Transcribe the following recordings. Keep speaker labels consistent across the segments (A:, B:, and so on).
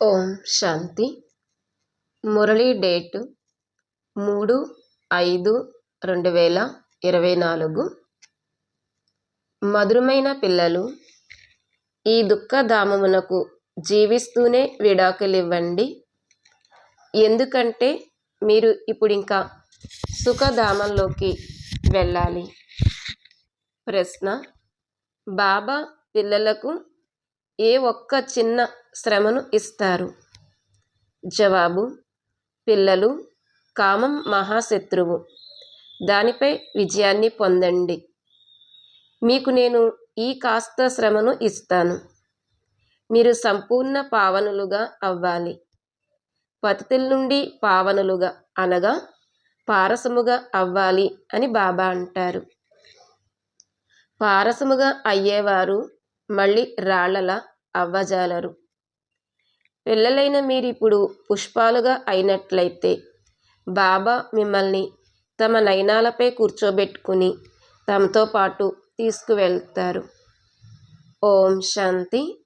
A: ఓం శాంతి. Murali date మూడు ఐదు రెండు వేల ఇరవై నాలుగు. మధురమైన పిల్లలు ఈ దుఃఖధామమునకు జీవిస్తూనే విడాకులివ్వండి. ఎందుకంటే మీరు ఇప్పుడు ఇంకా సుఖధామంలోకి వెళ్ళాలి. ప్రశ్న బాబా పిల్లలకు ఏ ఒక్క చిన్న శ్రమను ఇస్తారు? జవాబు పిల్లలు కామం మహాశత్రువు. దానిపై విజయాన్ని పొందండి. మీకు నేను ఈ కాస్త శ్రమను ఇస్తాను. మీరు సంపూర్ణ పావనులుగా అవ్వాలి. పతితుల నుండి పావనులుగా అనగా పారసముగా అవ్వాలి అని బాబా అంటారు. పారసముగా అయ్యేవారు మళ్ళీ రాళ్ళలా అవ్వజాలరు. పిల్లలైన మీరిప్పుడు పుష్పాలుగా అయినట్లయితే బాబా మిమ్మల్ని తమ నయనాలపై కూర్చోబెట్టుకుని తమతో పాటు తీసుకువెళ్తారు. ఓం శాంతి.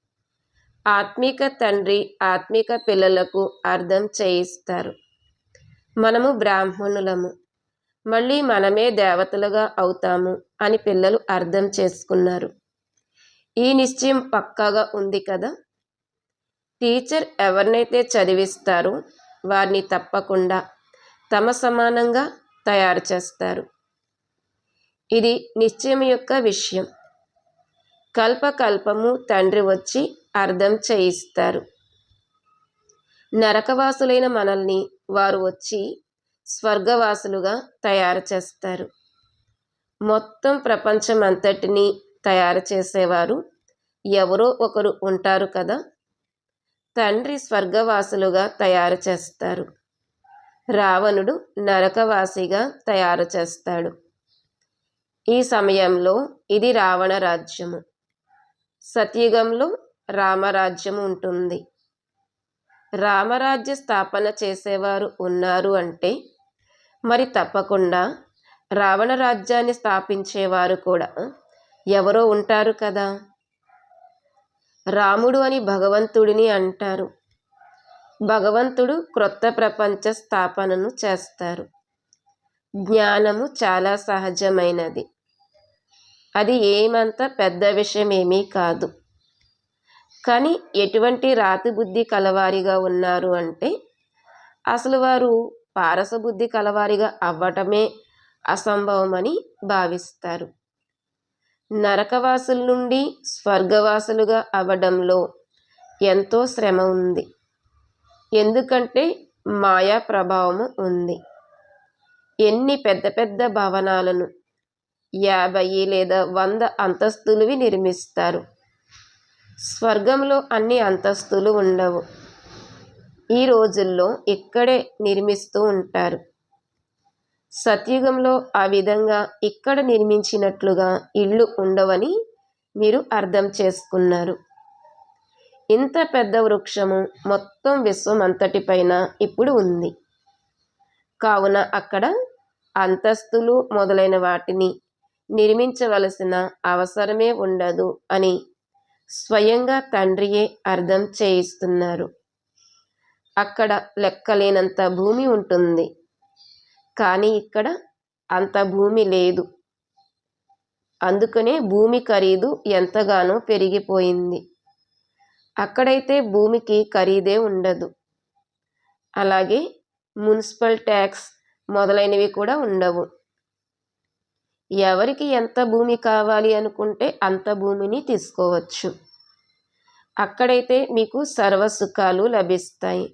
A: ఆత్మిక తండ్రి ఆత్మిక పిల్లలకు అర్థం చేయిస్తారు. మనము బ్రాహ్మణులము. మళ్ళీ మనమే దేవతలుగా అవుతాము అని పిల్లలు అర్థం చేసుకున్నారు. ఈ నిశ్చయం పక్కాగా ఉంది కదా? టీచర్ ఎవరినైతే చదివిస్తారో వారిని తప్పకుండా తమ సమానంగా తయారు చేస్తారు. ఇది నిశ్చయం యొక్క విషయం. కల్పకల్పము తండ్రి వచ్చి అర్థం చేయిస్తారు. నరకవాసులైన మనల్ని వారు వచ్చి స్వర్గవాసులుగా తయారు చేస్తారు. మొత్తం ప్రపంచం అంతటినీ తయారు చేసేవారు. ఎవరో ఒకరు ఉంటారు కదా. తండ్రి స్వర్గవాసులుగా తయారు చేస్తారు. రావణుడు నరకవాసిగా తయారు చేస్తాడు. ఈ సమయంలో ఇది రావణ రాజ్యము. సత్యుగంలో రామరాజ్యం ఉంటుంది. రామరాజ్య స్థాపన చేసేవారు ఉన్నారు అంటే మరి తప్పకుండా రావణ రాజ్యాన్ని స్థాపించేవారు కూడా ఎవరో ఉంటారు కదా. రాముడు అని భగవంతుడిని అంటారు. భగవంతుడు క్రొత్త ప్రపంచ స్థాపనను చేస్తారు. జ్ఞానము చాలా సహజమైనది. అది ఏమంత పెద్ద విషయమేమీ కాదు. కానీ ఎటువంటి రాతి బుద్ధి కలవారిగా ఉన్నారు అంటే అసలు వారు పారసబుద్ధి కలవారిగా అవ్వటమే అసంభవమని భావిస్తారు. నరకవాసుల నుండి స్వర్గవాసులుగా అవ్వడంలో ఎంతో శ్రమ ఉంది. ఎందుకంటే మాయా ప్రభావము ఉంది. ఎన్ని పెద్ద పెద్ద భవనాలను యాభై లేదా వంద అంతస్తులువి నిర్మిస్తారు. స్వర్గంలో అన్ని అంతస్తులు ఉండవు. ఈ రోజుల్లో ఇక్కడే నిర్మిస్తూ ఉంటారు. సత్యుగంలో ఆ విధంగా ఇక్కడ నిర్మించినట్లుగా ఇళ్ళు ఉండవని మీరు అర్థం చేసుకున్నారు. ఇంత పెద్ద వృక్షము మొత్తం విశ్వం అంతటిపైన ఇప్పుడు ఉంది. కావున అక్కడ అంతస్తులు మొదలైన వాటిని నిర్మించవలసిన అవసరమే ఉండదు అని స్వయంగా తండ్రియే అర్థం చేయిస్తున్నారు. అక్కడ లెక్కలేనంత భూమి ఉంటుంది. కానీ ఇక్కడ అంత భూమి లేదు. అందుకనే భూమి ఖరీదు ఎంతగానో పెరిగిపోయింది. అక్కడైతే భూమికి ఖరీదే ఉండదు. అలాగే మున్సిపల్ ట్యాక్స్ మొదలైనవి కూడా ఉండవు. ఎవరికి ఎంత భూమి కావాలి అనుకుంటే అంత భూమిని తీసుకోవచ్చు. అక్కడైతే మీకు సర్వసుఖాలు లభిస్తాయి.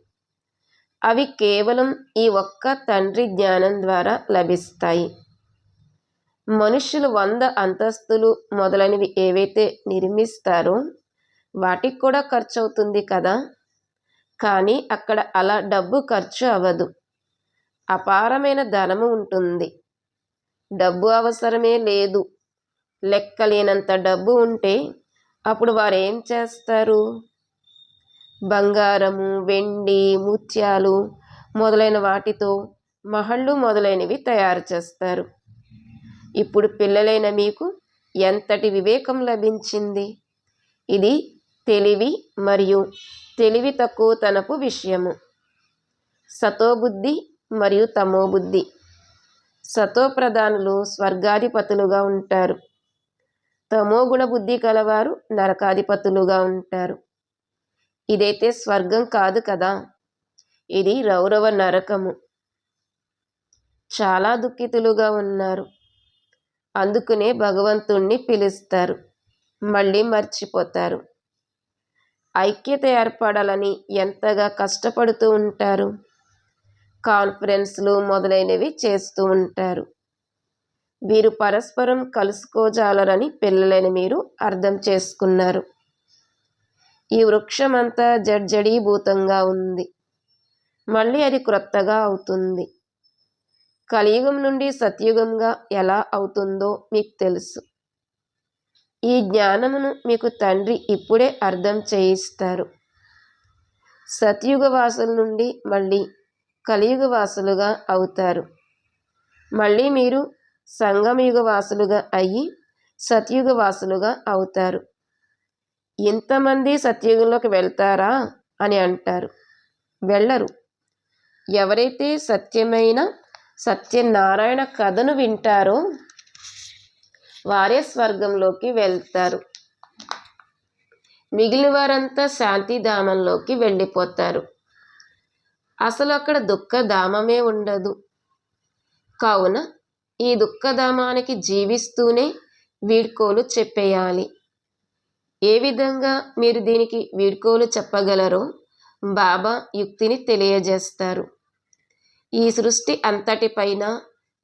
A: అవి కేవలం ఈ ఒక్క తండ్రి జ్ఞానం ద్వారా లభిస్తాయి. మనుషులు వంద అంతస్తులు మొదలైనవి ఏవైతే నిర్మిస్తారో వాటికి కూడా ఖర్చు అవుతుంది కదా? కానీ అక్కడ అలా డబ్బు ఖర్చు అవ్వదు. అపారమైన ధనము ఉంటుంది. డబ్బు అవసరమే లేదు. లెక్కలేనంత డబ్బు ఉంటే అప్పుడు వారు ఏం చేస్తారు? బంగారము వెండి ముత్యాలు మొదలైన వాటితో మహళ్ళు మొదలైనవి తయారు చేస్తారు. ఇప్పుడు పిల్లలైన మీకు ఎంతటి వివేకం లభించింది? ఇది తెలివి మరియు తెలివి తక్కువతనపు విషయము. సతోబుద్ధి మరియు తమోబుద్ధి. సతోప్రధానులు స్వర్గాధిపతులుగా ఉంటారు. తమోగుణ బుద్ధి కలవారు నరకాధిపతులుగా ఉంటారు. ఇదైతే స్వర్గం కాదు కదా? ఇది రౌరవ నరకము. చాలా దుఃఖితులుగా ఉన్నారు. అందుకునే భగవంతుణ్ణి పిలుస్తారు. మళ్ళీ మర్చిపోతారు. ఐక్యత ఏర్పడాలని ఎంతగా కష్టపడుతూ ఉంటారు? కాన్ఫరెన్స్లు మొదలైనవి చేస్తూ ఉంటారు. వీరు పరస్పరం కలుసుకోజాలరని పిల్లలని మీరు అర్థం చేసుకున్నారు. ఈ వృక్షమంతా జడ్జడీభూతంగా ఉంది. మళ్ళీ అది క్రొత్తగా అవుతుంది. కలియుగం నుండి సత్యుగంగా ఎలా అవుతుందో మీకు తెలుసు. ఈ జ్ఞానమును మీకు తండ్రి ఇప్పుడే అర్థం చేయిస్తారు. సత్యుగ వాసుల నుండి మళ్ళీ కలియుగ వాసులుగా అవుతారు. మళ్ళీ మీరు సంగమయుగ వాసులుగా అయ్యి సత్యుగ వాసులుగా అవుతారు. ఇంతమంది సత్యయుగంలోకి వెళ్తారా? అని అంటారు. వెళ్ళరు. ఎవరైతే సత్యమైన సత్యనారాయణ కథను వింటారో వారే స్వర్గంలోకి వెళ్తారు. మిగిలిన వారంతా శాంతిధామంలోకి వెళ్ళిపోతారు. అసలు అక్కడ దుఃఖధామమే ఉండదు. కావున ఈ దుఃఖధామానికి జీవిస్తూనే వీడ్కోలు చెప్పేయాలి. ఏ విధంగా మీరు దీనికి వీడ్కోలు చెప్పగలరో బాబా యుక్తిని తెలియజేస్తారు. ఈ సృష్టి అంతటిపైన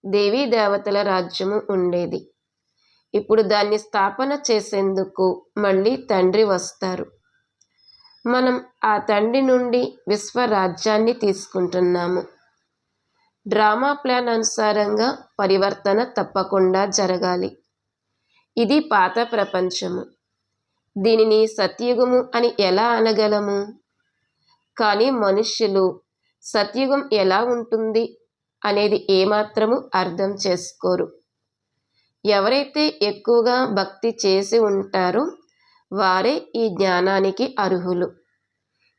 A: దేవీ దేవతల రాజ్యము ఉండేది. ఇప్పుడు దాన్ని స్థాపన చేసేందుకు మళ్ళీ తండ్రి వస్తారు. మనం ఆ తండ్రి నుండి విశ్వరాజ్యాన్ని తీసుకుంటున్నాము. డ్రామా ప్లాన్ అనుసారంగా పరివర్తన తప్పకుండా జరగాలి. ఇది పాత ప్రపంచము. దీనిని సత్యుగము అని ఎలా అనగలము? కానీ మనుష్యులు సత్యుగం ఎలా ఉంటుంది అనేది ఏమాత్రము అర్థం చేసుకోరు. ఎవరైతే ఎక్కువగా భక్తి చేసి ఉంటారో వారే ఈ జ్ఞానానికి అర్హులు.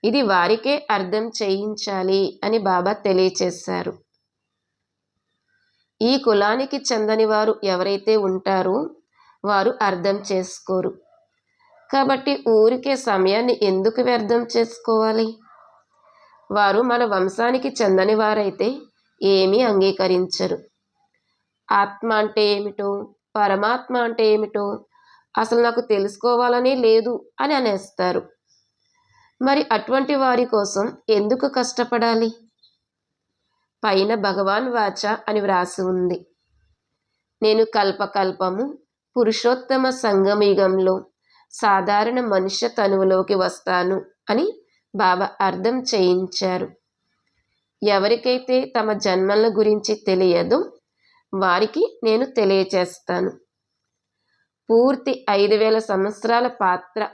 A: ఇది వారికే అర్థం చేయించాలి అని బాబా తెలియచేశారు. ఈ కులానికి చెందని వారు ఎవరైతే ఉంటారో వారు అర్థం చేసుకోరు. కాబట్టి ఊరికే సమయాన్ని ఎందుకు వ్యర్థం చేసుకోవాలి? వారు మన వంశానికి చెందని వారైతే ఏమీ అంగీకరించరు. ఆత్మ అంటే ఏమిటో పరమాత్మ అంటే ఏమిటో అసలు నాకు తెలుసుకోవాలని లేదు అని అనేస్తారు. మరి అటువంటి వారి కోసం ఎందుకు కష్టపడాలి? పైన భగవాన్ వాచ అని వ్రాసి ఉంది. నేను కల్పకల్పము పురుషోత్తమ సంగమయుగంలో సాధారణ మనుష్య తనువులోకి వస్తాను అని బాబా అర్థం చేయించారు. ఎవరికైతే తమ జన్మల గురించి తెలియదో వారికి నేను తెలియచేస్తాను. పూర్తి ఐదు వేల సంవత్సరాల పాత్ర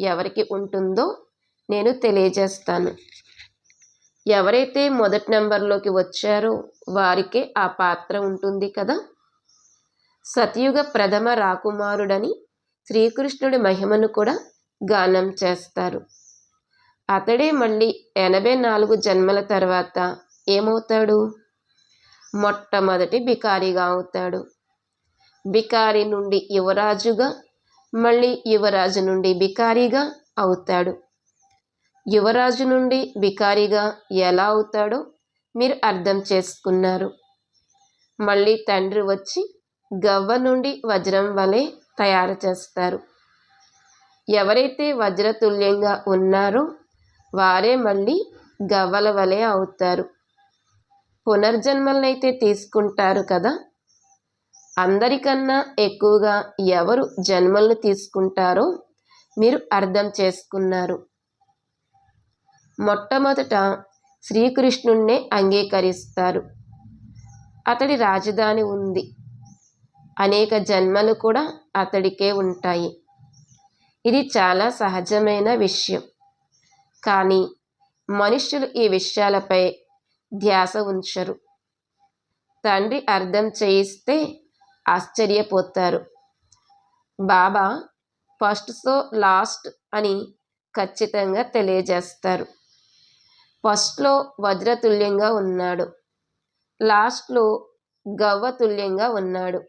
A: ఎవరికి ఉంటుందో నేను తెలియజేస్తాను. ఎవరైతే మొదటి నెంబర్లోకి వచ్చారో వారికే ఆ పాత్ర ఉంటుంది కదా. సతయుగ ప్రథమ రాకుమారుడని శ్రీకృష్ణుడి మహిమను కూడా గానం చేస్తారు. అతడే మళ్ళీ ఎనభై నాలుగు జన్మల తర్వాత ఏమవుతాడు? మొట్టమొదటి బికారిగా అవుతాడు. బికారి నుండి యువరాజుగా మళ్ళీ యువరాజు నుండి బికారిగా అవుతాడు. యువరాజు నుండి బికారిగా ఎలా అవుతాడో మీరు అర్థం చేసుకున్నారు. మళ్ళీ తండ్రి వచ్చి గవ్వ నుండి వజ్రం వలె తయారు చేస్తారు. ఎవరైతే వజ్రతుల్యంగా ఉన్నారో వారే మళ్ళీ గవ్వల వలె అవుతారు. పునర్జన్మలనైతే తీసుకుంటారు కదా? అందరికన్నా ఎక్కువగా ఎవరు జన్మలను తీసుకుంటారో మీరు అర్థం చేసుకున్నారు. మొట్టమొదట శ్రీకృష్ణుణ్ణే అంగీకరిస్తారు. అతడి రాజధాని ఉంది. అనేక జన్మలు కూడా అతడికే ఉంటాయి. ఇది చాలా సహజమైన విషయం. కానీ మనుష్యులు ఈ విషయాలపై ధ్యాస ఉంచరు. తండ్రి అర్థం చేయిస్తే ఆశ్చర్యపోతారు. బాబా ఫస్ట్ సో లాస్ట్ అని ఖచ్చితంగా తెలియజేస్తారు. ఫస్ట్లో వజ్రతుల్యంగా ఉన్నాడు. లాస్ట్లో గవ్వతుల్యంగా ఉన్నాడు.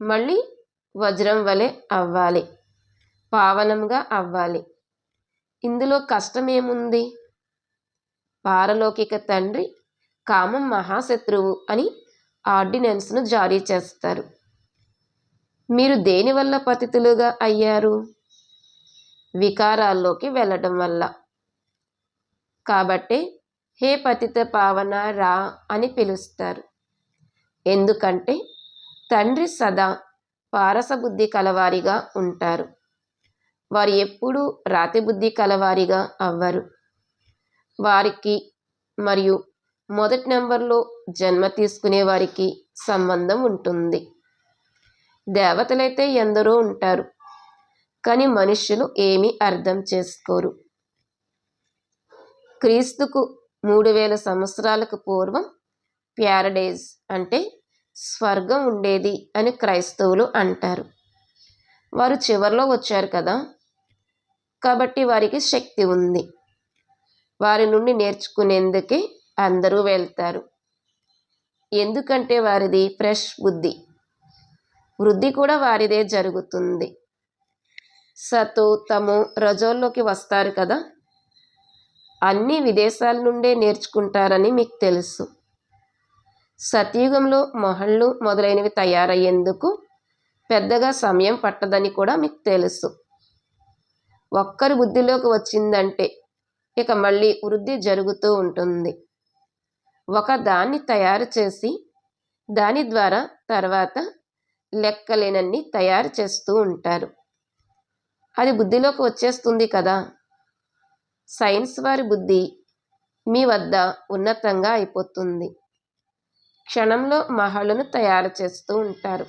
A: మళ్ళీ వజ్రం వలె అవ్వాలి. పావనంగా అవ్వాలి. ఇందులో కష్టమేముంది? పారలౌకిక తండ్రి కామం మహాశత్రువు అని ఆర్డినెన్స్ను జారీ చేస్తారు. మీరు దేనివల్ల పతితులుగా అయ్యారు? వికారాల్లోకి వెళ్ళడం వల్ల. కాబట్టే హే పతిత పావన రా అని పిలుస్తారు. ఎందుకంటే తండ్రి సదా పారసబుద్ధి కలవారిగా ఉంటారు. వారు ఎప్పుడూ రాతి బుద్ధి కలవారిగా అవ్వరు. వారికి మరియు మొదటి నెంబర్లో జన్మ తీసుకునే వారికి సంబంధం ఉంటుంది. దేవతలైతే ఎందరో ఉంటారు కానీ మనుషులు ఏమీ అర్థం చేసుకోరు. క్రీస్తుకు మూడు వేల సంవత్సరాలకు పూర్వం ప్యారడైజ్ అంటే స్వర్గం ఉండేది అని క్రైస్తవులు అంటారు. వారు చివరిలో వచ్చారు కదా? కాబట్టి వారికి శక్తి ఉంది. వారి నుండి నేర్చుకునేందుకే అందరూ వెళ్తారు. ఎందుకంటే వారిది ఫ్రెష్ బుద్ధి. వృద్ధి కూడా వారిదే జరుగుతుంది. సతు తము రజోల్లోకి వస్తారు కదా? అన్ని విదేశాల నుండే నేర్చుకుంటారని మీకు తెలుసు. సతయుగంలో మొహళ్ళు మొదలైనవి తయారయ్యేందుకు పెద్దగా సమయం పట్టదని కూడా మీకు తెలుసు. ఒక్కరి బుద్ధిలోకి వచ్చిందంటే ఇక మళ్ళీ వృద్ధి జరుగుతూ ఉంటుంది. ఒక దాన్ని తయారు చేసి దాని ద్వారా తర్వాత లెక్కలేనన్ని తయారు చేస్తూ ఉంటారు. అది బుద్ధిలోకి వచ్చేస్తుంది కదా. సైన్స్ వారి బుద్ధి మీ వద్ద ఉన్నతంగా అయిపోతుంది. క్షణంలో మహళ్ళను తయారు చేస్తూ ఉంటారు.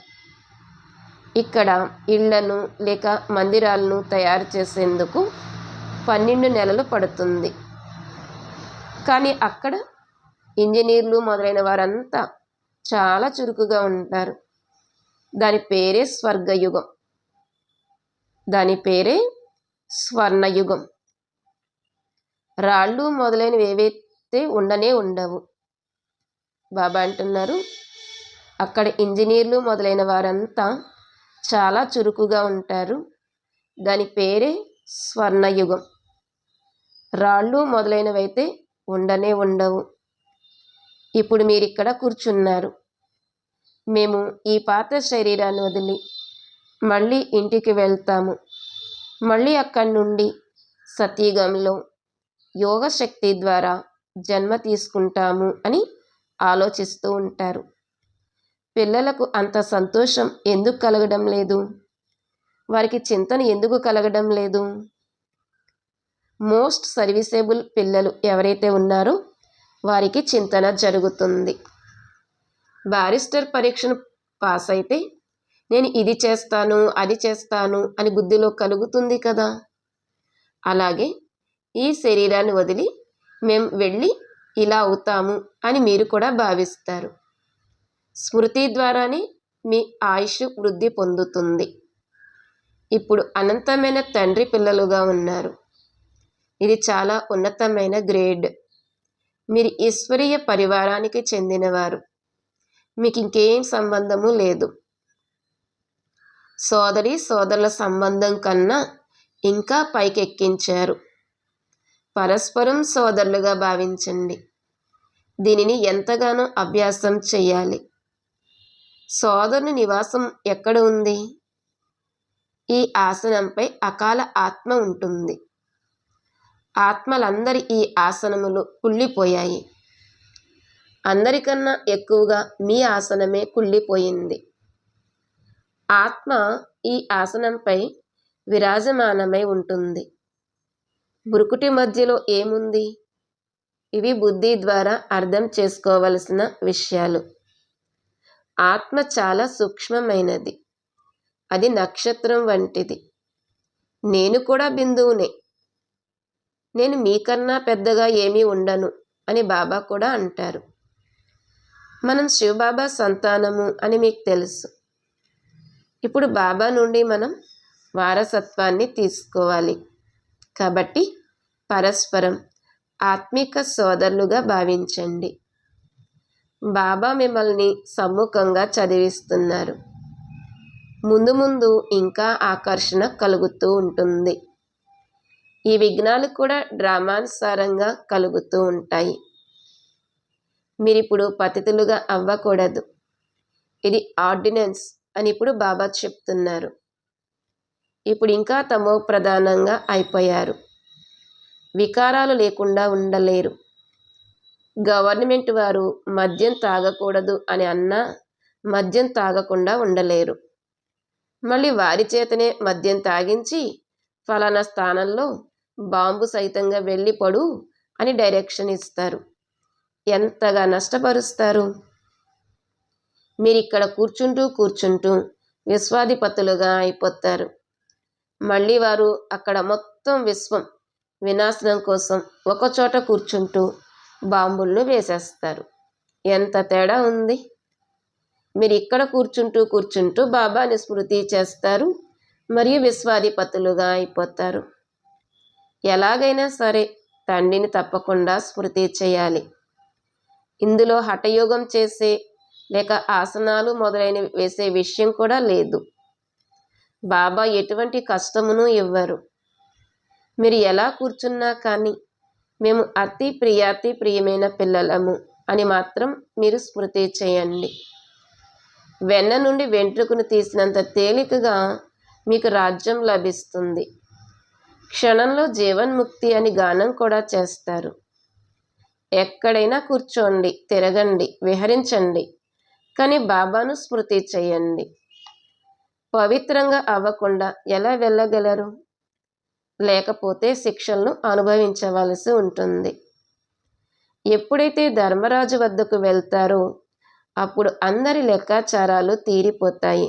A: ఇక్కడ ఇళ్ళను లేక మందిరాలను తయారు చేసేందుకు పన్నెండు నెలలు పడుతుంది. కానీ అక్కడ ఇంజనీర్లు మొదలైన వారంతా చాలా చురుకుగా ఉంటారు. దాని పేరే స్వర్గయుగం. దాని పేరే స్వర్ణయుగం. రాళ్ళు మొదలైనవి ఏవైతే ఉండనే ఉండవు. బాబా అంటున్నారు. అక్కడ ఇంజనీర్లు మొదలైన వారంతా చాలా చురుకుగా ఉంటారు. దాని పేరే స్వర్ణయుగం. రాళ్ళు మొదలైనవైతే ఉండనే ఉండవు. ఇప్పుడు మీరు ఇక్కడ కూర్చున్నారు. మేము ఈ పాత శరీరాన్ని వదిలి మళ్ళీ ఇంటికి వెళ్తాము. మళ్ళీ అక్కడి నుండి సతీగంలో యోగశక్తి ద్వారా జన్మ తీసుకుంటాము అని ఆలోచిస్తూ ఉంటారు. పిల్లలకు అంత సంతోషం ఎందుకు కలగడం లేదు? వారికి చింతన ఎందుకు కలగడం లేదు? మోస్ట్ సర్వీసేబుల్ పిల్లలు ఎవరైతే ఉన్నారో వారికి చింతన జరుగుతుంది. బారిస్టర్ పరీక్షను పాస్ అయితే నేను ఇది చేస్తాను అది చేస్తాను అని బుద్ధిలో కలుగుతుంది కదా. అలాగే ఈ శరీరాన్ని వదిలి మేము వెళ్ళి ఇలా అవుతాము అని మీరు కూడా భావిస్తారు. స్మృతి ద్వారానే మీ ఆయుష్ వృద్ధి పొందుతుంది. ఇప్పుడు అనంతమైన తండ్రి పిల్లలుగా ఉన్నారు. ఇది చాలా ఉన్నతమైన గ్రేడ్. మీరు ఈశ్వరీయ పరివారానికి చెందినవారు. మీకు ఇంకేం సంబంధము లేదు. సోదరి సోదరుల సంబంధం కన్నా ఇంకా పైకెక్కించారు. పరస్పరం సోదరులుగా భావించండి. దీనిని ఎంతగానో అభ్యాసం చేయాలి సోదరుని నివాసం ఎక్కడ ఉంది? ఈ ఆసనంపై అకాల ఆత్మ ఉంటుంది. ఆత్మలందరి ఈ ఆసనములు కుళ్ళిపోయాయి. అందరికన్నా ఎక్కువగా మీ ఆసనమే కుళ్ళిపోయింది. ఆత్మ ఈ ఆసనంపై విరాజమానమై ఉంటుంది. బురుకుటి మధ్యలో ఏముంది? ఇవి బుద్ధి ద్వారా అర్థం చేసుకోవలసిన విషయాలు. ఆత్మ చాలా సూక్ష్మమైనది. అది నక్షత్రం వంటిది. నేను కూడా బిందువునే. నేను మీకన్నా పెద్దగా ఏమీ ఉండను అని బాబా కూడా అంటారు. మనం శివబాబా సంతానము అని మీకు తెలుసు. ఇప్పుడు బాబా నుండి మనం వారసత్వాన్ని తీసుకోవాలి. కాబట్టి పరస్పరం ఆత్మిక సోదరులుగా భావించండి. బాబా మిమ్మల్ని సమ్ముఖంగా చదివిస్తున్నారు. ముందు ముందు ఇంకా ఆకర్షణ కలుగుతూ ఉంటుంది. ఈ విఘ్నాలు కూడా డ్రామానుసారంగా కలుగుతూ ఉంటాయి. మీరిప్పుడు పతితులుగా అవ్వకూడదు. ఇది ఆర్డినెన్స్ అని ఇప్పుడు బాబా చెప్తున్నారు. ఇప్పుడు ఇంకా తమో ప్రధానంగా అయిపోయారు. వికారాలు లేకుండా ఉండలేరు. గవర్నమెంట్ వారు మద్యం తాగకూడదు అని అన్నా మద్యం తాగకుండా ఉండలేరు. మళ్ళీ వారి చేతనే మద్యం తాగించి ఫలానా స్థానంలో బాంబు సైతంగా వెళ్ళి పడు అని డైరెక్షన్ ఇస్తారు. ఎంతగా నష్టపరుస్తారు? మీరు ఇక్కడ కూర్చుంటూ కూర్చుంటూ విశ్వాధిపతులుగా అయిపోతారు. మళ్ళీ వారు అక్కడ మొత్తం విశ్వం వినాశనం కోసం ఒకచోట కూర్చుంటూ బాంబులను వేసేస్తారు. ఎంత తేడా ఉంది? మీరు ఇక్కడ కూర్చుంటూ కూర్చుంటూ బాబాని స్మృతి చేస్తారు మరియు విశ్వాధిపతులుగా అయిపోతారు. ఎలాగైనా సరే తండ్రిని తప్పకుండా స్మృతి చేయాలి. ఇందులో హఠయోగం చేసే లేక ఆసనాలు మొదలైనవి వేసే విషయం కూడా లేదు. బాబా ఎటువంటి కష్టమును ఇవ్వరు. మీరు ఎలా కూర్చున్నా కానీ మేము అతి ప్రియాతి ప్రియమైన పిల్లలము అని మాత్రం మీరు స్మృతి చేయండి. వెన్న నుండి వెంట్రుకను తీసినంత తేలికగా మీకు రాజ్యం లభిస్తుంది. క్షణంలో జీవన్ముక్తి అని గానం కూడా చేస్తారు. ఎక్కడైనా కూర్చోండి తిరగండి విహరించండి కానీ బాబాను స్మృతి చేయండి. పవిత్రంగా అవ్వకుండా ఎలా వెళ్ళగలరు? లేకపోతే శిక్షలను అనుభవించవలసి ఉంటుంది. ఎప్పుడైతే ధర్మరాజు వద్దకు వెళ్తారో అప్పుడు అందరి లెక్కాచారాలు తీరిపోతాయి.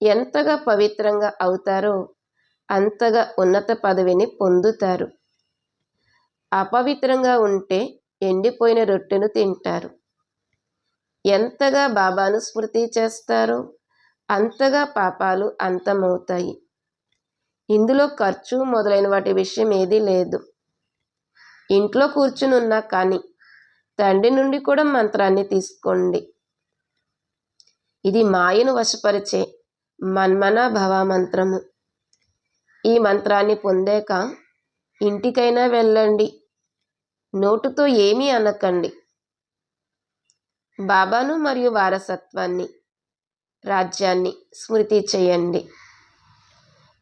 A: ఎంతగా పవిత్రంగా అవుతారో అంతగా ఉన్నత పదవిని పొందుతారు. అపవిత్రంగా ఉంటే ఎండిపోయిన రొట్టెను తింటారు. ఎంతగా బాబాను స్మృతి చేస్తారో అంతగా పాపాలు అంతమవుతాయి. ఇందులో ఖర్చు మొదలైన వాటి విషయం ఏదీ లేదు. ఇంట్లో కూర్చుని ఉన్నా కానీ తండ్రి నుండి కూడా మంత్రాన్ని తీసుకోండి. ఇది మాయను వశపరిచే మన్మన భవ మంత్రము. ఈ మంత్రాన్ని పొందాక ఇంటికైనా వెళ్ళండి. నోటుతో ఏమీ అనకండి. బాబాను మరియు వారసత్వాన్ని రాజ్యాన్ని స్మృతి చేయండి.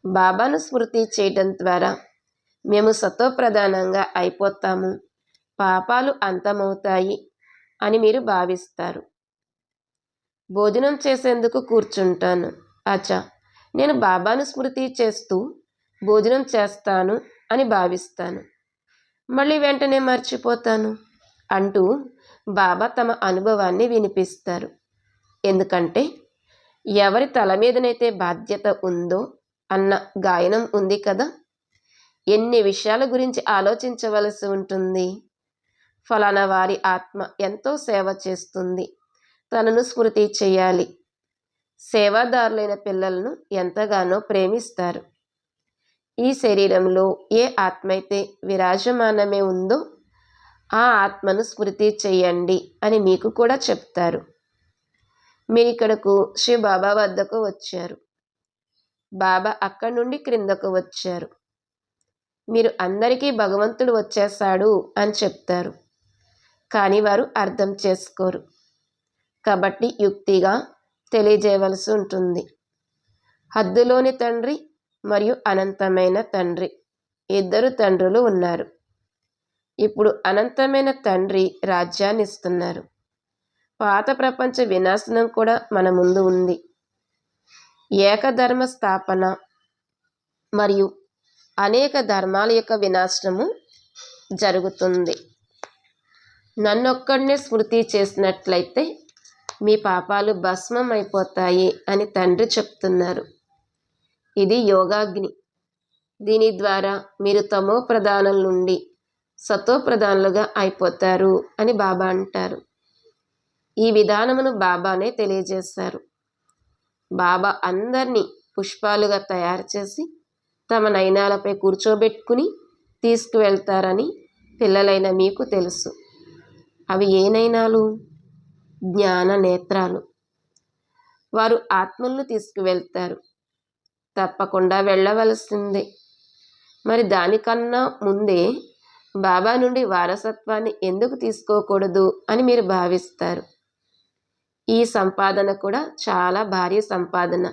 A: బాబాను స్మృతి చేయడం ద్వారా మేము సతోప్రధానంగా అయిపోతాము. పాపాలు అంతమవుతాయి అని మీరు భావిస్తారు. భోజనం చేసేందుకు కూర్చుంటాను. అచ్చా! నేను బాబాను స్మృతి చేస్తూ భోజనం చేస్తాను అని భావిస్తాను. మళ్ళీ వెంటనే మర్చిపోతాను అంటూ బాబా తమ అనుభవాన్ని వినిపిస్తారు. ఎందుకంటే ఎవరి తల మీదనైతే బాధ్యత ఉందో అన్న గాయనం ఉంది కదా. ఎన్ని విషయాల గురించి ఆలోచించవలసి ఉంటుంది? ఫలానా వారి ఆత్మ ఎంతో సేవ చేస్తుంది. తనను స్మృతి చేయాలి. సేవాదారులైన పిల్లలను ఎంతగానో ప్రేమిస్తారు. ఈ శరీరంలో ఏ ఆత్మ అయితే విరాజమానమే ఉందో ఆ ఆత్మను స్మృతి చేయండి అని మీకు కూడా చెప్తారు. మీరు ఇక్కడకు శ్రీ బాబా వద్దకు వచ్చారు. బాబా అక్కడి నుండి క్రిందకు వచ్చారు. మీరు అందరికీ భగవంతుడు వచ్చేసాడు అని చెప్తారు. కానీ వారు అర్థం చేసుకోరు. కాబట్టి యుక్తిగా తెలియజేయవలసి ఉంటుంది. హద్దులోని తండ్రి మరియు అనంతమైన తండ్రి. ఇద్దరు తండ్రులు ఉన్నారు. ఇప్పుడు అనంతమైన తండ్రి రాజ్యాన్ని ఇస్తున్నారు. పాత ప్రపంచ వినాశనం కూడా మన ముందు ఉంది. ఏకధర్మ స్థాపన మరియు అనేక ధర్మాల యొక్క వినాశనము జరుగుతుంది. నన్నొక్కడినే స్మృతి చేసినట్లయితే మీ పాపాలు భస్మం అయిపోతాయి అని తండ్రి చెప్తున్నారు. ఇది యోగాగ్ని. దీని ద్వారా మీరు తమో ప్రధానం నుండి సతో ప్రధానులుగా అయిపోతారు అని బాబా అంటారు. ఈ విధానమును బాబానే తెలియజేశారు. బాబా అందరినీ పుష్పాలుగా తయారు చేసి తమ నయనాలపై కూర్చోబెట్టుకుని తీసుకువెళ్తారని పిల్లలైన మీకు తెలుసు. అవి ఏ నయనాలు? జ్ఞాన నేత్రాలు. వారు ఆత్మలను తీసుకువెళ్తారు. తప్పకుండా వెళ్ళవలసిందే. మరి దానికన్నా ముందే బాబా నుండి వారసత్వాన్ని ఎందుకు తీసుకోకూడదు అని మీరు భావిస్తారు? ఈ సంపాదన కూడా చాలా భారీ సంపాదన.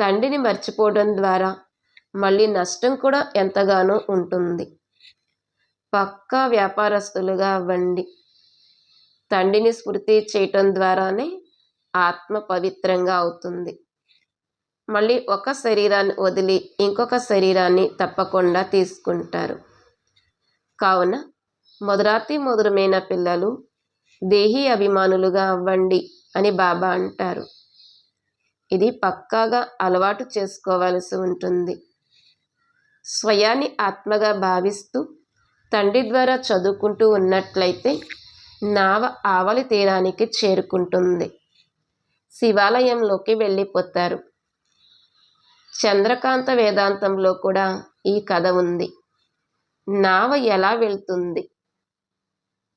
A: తండ్రిని మర్చిపోవడం ద్వారా మళ్ళీ నష్టం కూడా ఎంతగానో ఉంటుంది. పక్కా వ్యాపారస్తులుగా అవ్వండి. తండ్రిని స్మృతి చేయటం ద్వారానే ఆత్మ పవిత్రంగా అవుతుంది. మళ్ళీ ఒక శరీరాన్ని వదిలి ఇంకొక శరీరాన్ని తప్పకుండా తీసుకుంటారు. కావున మొదరాతి మొదలమైన పిల్లలు దేహీ అభిమానులుగా అవ్వండి అని బాబా అంటారు. ఇది పక్కాగా అలవాటు చేసుకోవలసి ఉంటుంది. స్వయాన్ని ఆత్మగా భావిస్తూ తండ్రి ద్వారా చదువుకుంటూ ఉన్నట్లయితే నావ ఆవలి తీరానికి చేరుకుంటుంది. శివాలయంలోకి వెళ్ళిపోతారు. చంద్రకాంత వేదాంతంలో కూడా ఈ కథ ఉంది. నావ ఎలా వెళ్తుంది?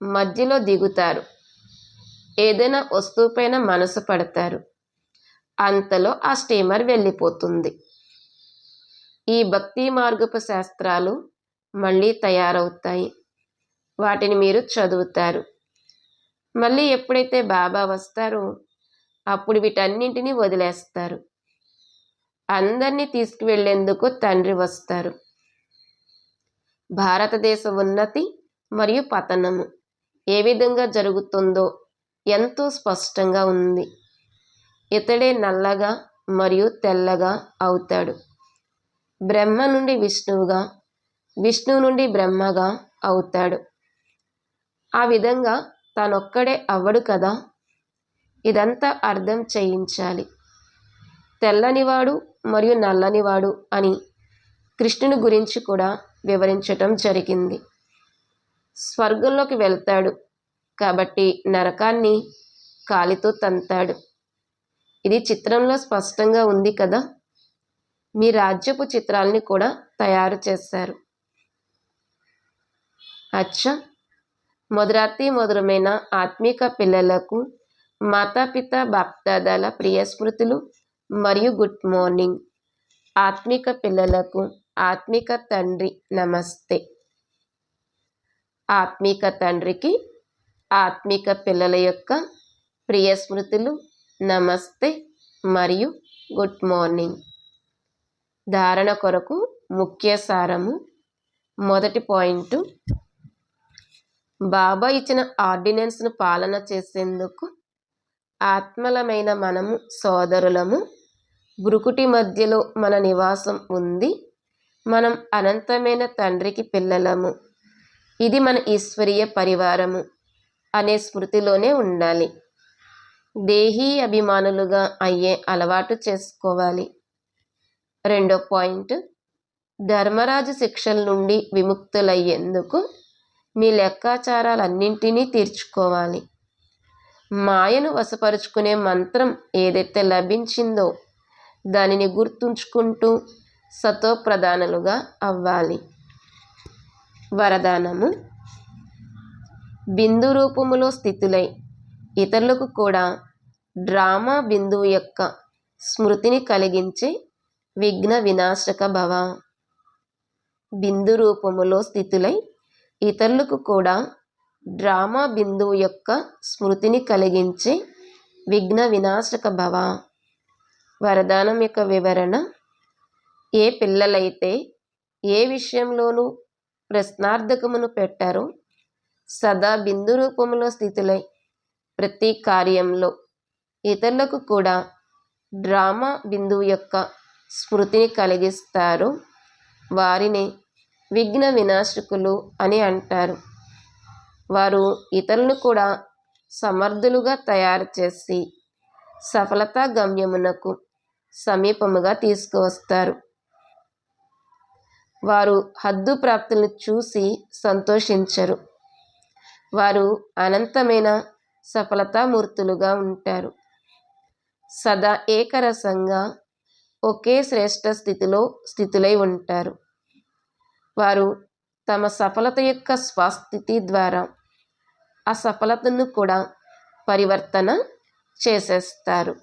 A: మధ్యలో దిగుతారు. ఏదైనా వస్తువుపైన మనసు పడతారు. అంతలో ఆ స్టీమర్ వెళ్ళిపోతుంది. ఈ భక్తి మార్గపు శాస్త్రాలు మళ్ళీ తయారవుతాయి. వాటిని మీరు చదువుతారు. మళ్ళీ ఎప్పుడైతే బాబా వస్తారో అప్పుడు వీటన్నింటినీ వదిలేస్తారు. అందరినీ తీసుకువెళ్ళేందుకు తండ్రి వస్తారు. భారతదేశ ఉన్నతి మరియు పతనము ఏ విధంగా జరుగుతుందో ఎంతో స్పష్టంగా ఉంది. ఇతడే నల్లగా మరియు తెల్లగా అవుతాడు. బ్రహ్మ నుండి విష్ణువుగా విష్ణువు నుండి బ్రహ్మగా అవుతాడు. ఆ విధంగా తానొక్కడే అవ్వడు కదా? ఇదంతా అర్థం చేయించాలి. తెల్లనివాడు మరియు నల్లనివాడు అని కృష్ణుని గురించి కూడా వివరించటం జరిగింది. స్వర్గంలోకి వెళ్తాడు. కాబట్టి నరకాన్ని కాలితో తంతాడు. ఇది చిత్రంలో స్పష్టంగా ఉంది కదా? మీ రాజ్యపు చిత్రాల్ని కూడా తయారు చేశారు. అచ్చా! మొదరాతి మొదలమైన ఆత్మిక పిల్లలకు మాతాపిత బాప్దాదాల ప్రియ స్మృతులు మరియు గుడ్ మార్నింగ్. ఆత్మిక పిల్లలకు ఆత్మిక తండ్రి నమస్తే. ఆత్మిక తండ్రికి ఆత్మిక పిల్లల యొక్క ప్రియ స్మృతులు నమస్తే మరియు గుడ్ మార్నింగ్. ధారణ కొరకు ముఖ్య సారము మొదటి పాయింట్ బాబా ఇచ్చిన ఆర్డినెన్స్ను పాలన చేసేందుకు ఆత్మలమైన మనము సోదరులము. బ్రుకుటి మధ్యలో మన నివాసం ఉంది. మనం అనంతమైన తండ్రికి పిల్లలము. ఇది మన ఈశ్వరీయ పరివారము. అనే స్మృతిలోనే ఉండాలి. దేహీ అభిమానులుగా అయ్యే అలవాటు చేసుకోవాలి. రెండో పాయింట్ ధర్మరాజు శిక్షల నుండి విముక్తులయ్యేందుకు మీ లెక్కాచారాలన్నింటినీ తీర్చుకోవాలి. మాయను వశపరుచుకునే మంత్రం ఏదైతే లభించిందో దానిని గుర్తుంచుకుంటూ సతోప్రధానులుగా అవ్వాలి. వరదానము బిందు రూపములో స్థితులై. ఇతరులకు కూడా డ్రామా బిందువు యొక్క స్మృతిని కలిగించే విఘ్న వినాశక భవ. బిందు రూపములో స్థితులై ఇతరులకు కూడా డ్రామా బిందువు యొక్క స్మృతిని కలిగించే విఘ్న వినాశక భవ. వరదానం యొక్క వివరణ ఏ పిల్లలైతే ఏ విషయంలోనూ ప్రశ్నార్థకమును పెట్టారో సదా బిందు రూపంలో స్థితులై ప్రతి కార్యంలో ఇతరులకు కూడా డ్రామా బిందువు యొక్క స్మృతిని కలిగిస్తారు. వారిని విఘ్న వినాశకులు అని అంటారు. వారు ఇతరులను కూడా సమర్థులుగా తయారు చేసి సఫలతా గమ్యమునకు సమీపముగా తీసుకువస్తారు. వారు హద్దు ప్రాప్తులను చూసి సంతోషించరు. వారు అనంతమైన సఫలతామూర్తులుగా ఉంటారు. సదా ఏకరసంగా ఒకే శ్రేష్ట స్థితిలో స్థితులై ఉంటారు. వారు తమ సఫలత యొక్క స్వస్థితి ద్వారా ఆ సఫలతను కూడా పరివర్తన చేసేస్తారు.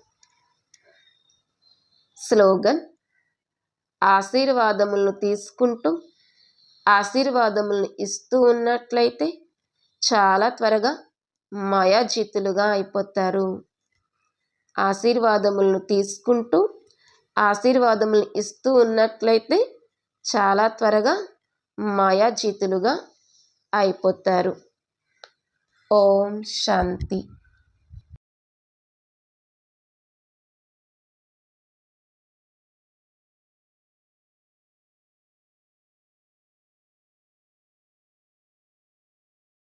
A: స్లోగన్ ఆశీర్వాదములను తీసుకుంటూ ఆశీర్వాదములను ఇస్తూ ఉన్నట్లయితే చాలా త్వరగా మాయాజీతులుగా అయిపోతారు. ఆశీర్వాదములను తీసుకుంటూ ఆశీర్వాదములు ఇస్తూ ఉన్నట్లయితే చాలా త్వరగా మాయాజీతులుగా అయిపోతారు. ఓం శాంతి.